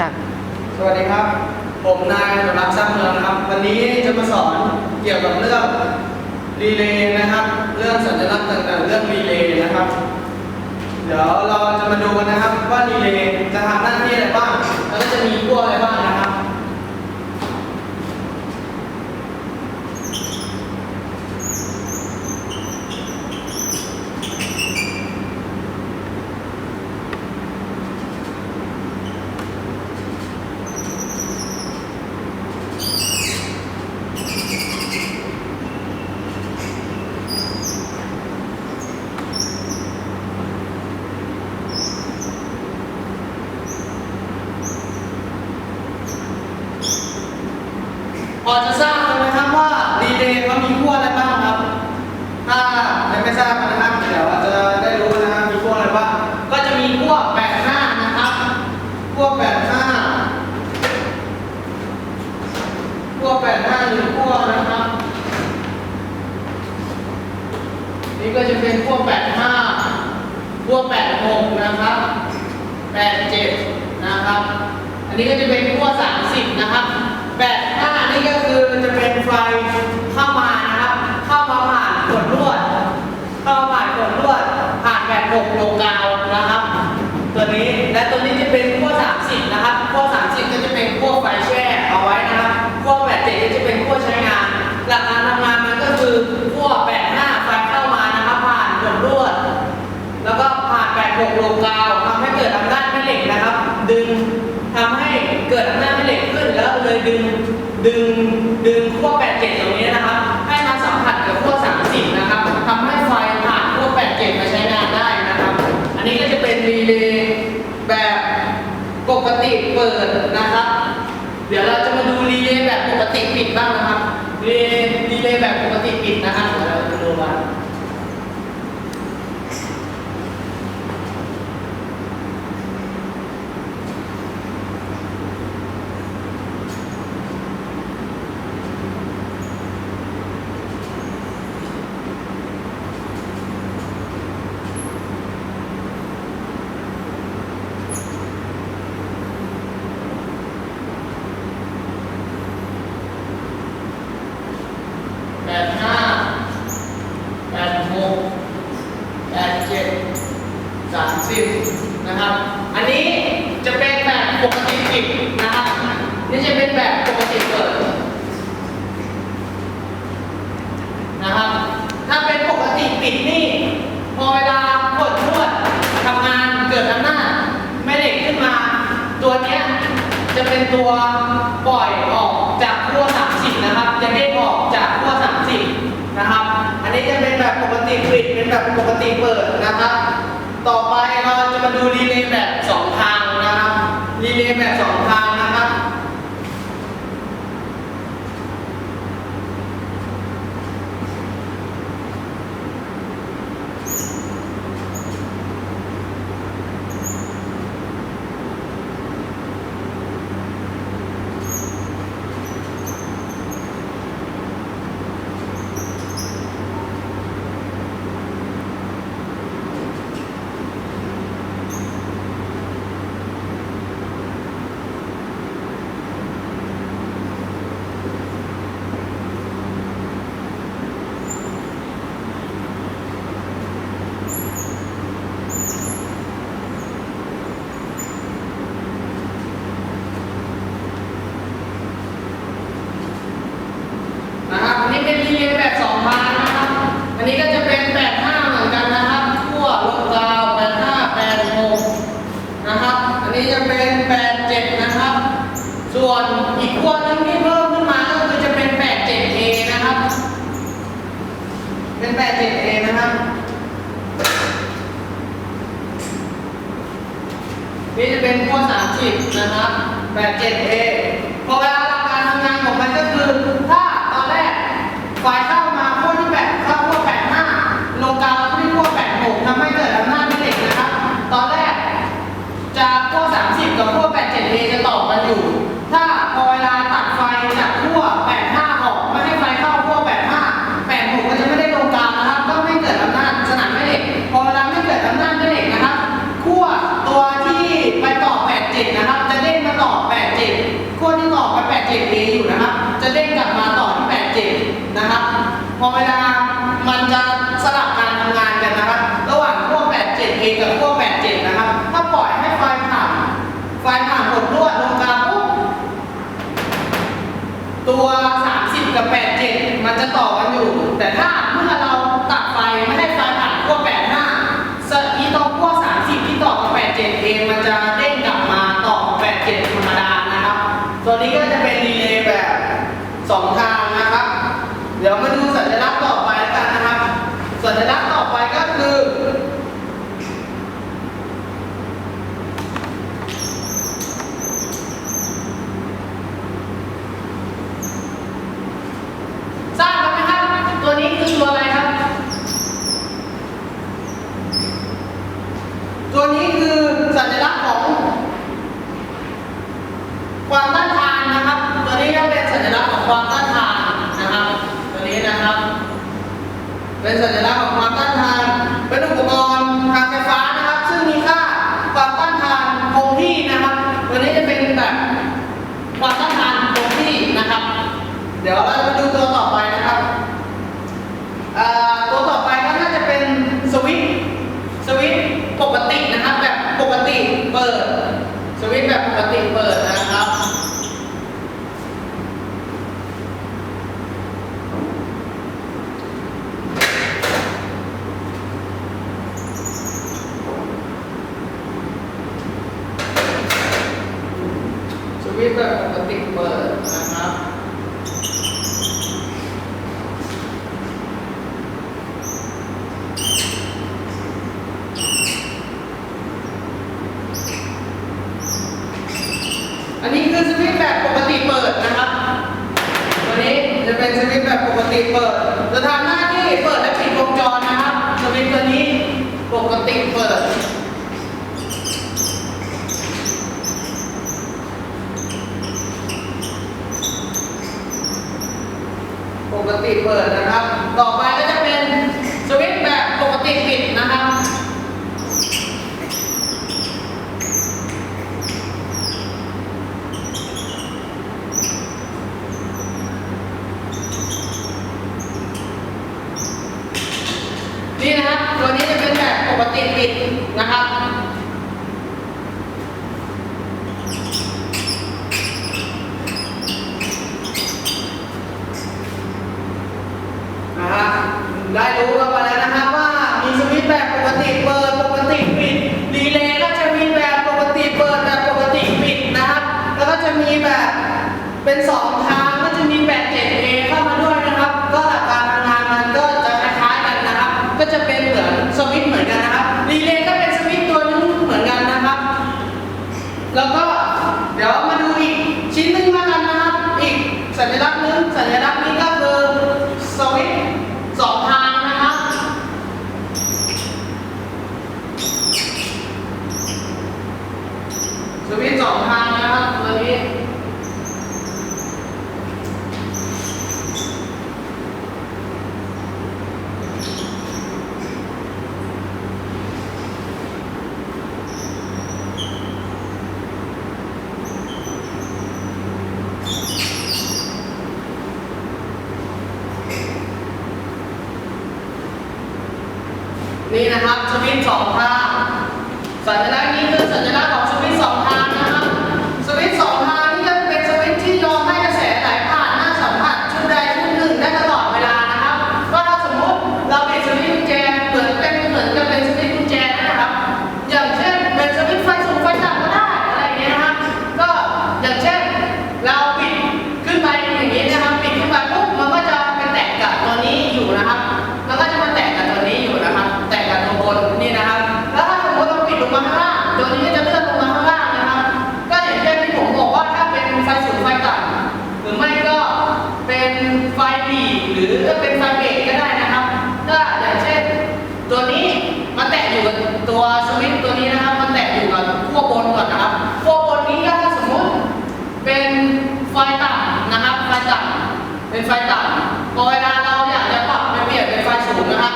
จ้ะสวัสดีครับ ผมนายสมรักช่างเมืองนะครับ วันนี้จะมาสอนเกี่ยวกับเรื่องรีเลย์นะครับ เรื่องสัญลักษณ์ต่างๆ เรื่องรีเลย์นะครับ เดี๋ยวเราจะมาดูกันนะครับว่ารีเลย์จะทำหน้าที่อะไรบ้าง แล้วจะมีพวกอะไรบ้างนะครับ negative รีเลย์แบบปกติเปิดนะครับ เดี๋ยวเราจะมาดูรีเลย์แบบปกติปิดบ้างนะครับ แปดห้าแปดหกแปดเจ็ดสามสิบนะครับ อันนี้จะเป็นแบบปกติปิดนะครับ นี่จะเป็นแบบปกติเปิดนะครับ ถ้าเป็นปกติปิดนี่ พอเวลาปวดนวดทำงานเกิดอำนาจไม่เด็กขึ้นมา ตัวเนี้ยจะเป็นตัว ติเปิดนะครับ ต่อไปเราจะมาดูรีเลย์แบบสองทางนะครับ รีเลย์แบบสอทาง นี้จะเป็น 87 นะครับ ส่วนอีกขั้วนึงที่เพิ่มขึ้นมาก็คือจะเป็น 87A นะครับ เป็น 87A นะครับนี่จะเป็นขั้ว30 นะครับ 87A เองกับขั้ว87 นะครับ ถ้าปล่อยให้ไฟผ่าน ไฟผ่านหดลวดลงกลางปุ๊บ ตัว 30 กับ 87 มันจะต่อกันอยู่ แต่ถ้าเมื่อเราตัดไฟไม่ให้ไฟผ่านขั้ว85สอีตรงขั้ว30 ที่ต่อกับ 87 เองมันจะเด้งกลับมาต่อกับ87 ธรรมดานะครับ ตัวนี้ก็จะเป็นรีเลย์แบบ 2 ทางนะครับ เดี๋ยวมาดู นี้คือตัวอะไรครับ ตัวนี้คือสัญลักษณ์ของ ความต้านทานนะครับ ตัวนี้ก็เป็นสัญลักษณ์ของความต้านทานนะครับ ตัวนี้นะครับ เป็นสัญลักษณ์ สวิตแบบปกติเปิด เป็นสอง 转着拉，你哥转着拉。็นไฟต่ำพอเวลาเราอยากจะปรับไปเปลี่ยนเป็นไฟสูงนะครับ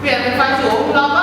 เปลี่ยนเป็นไฟสูงเราก็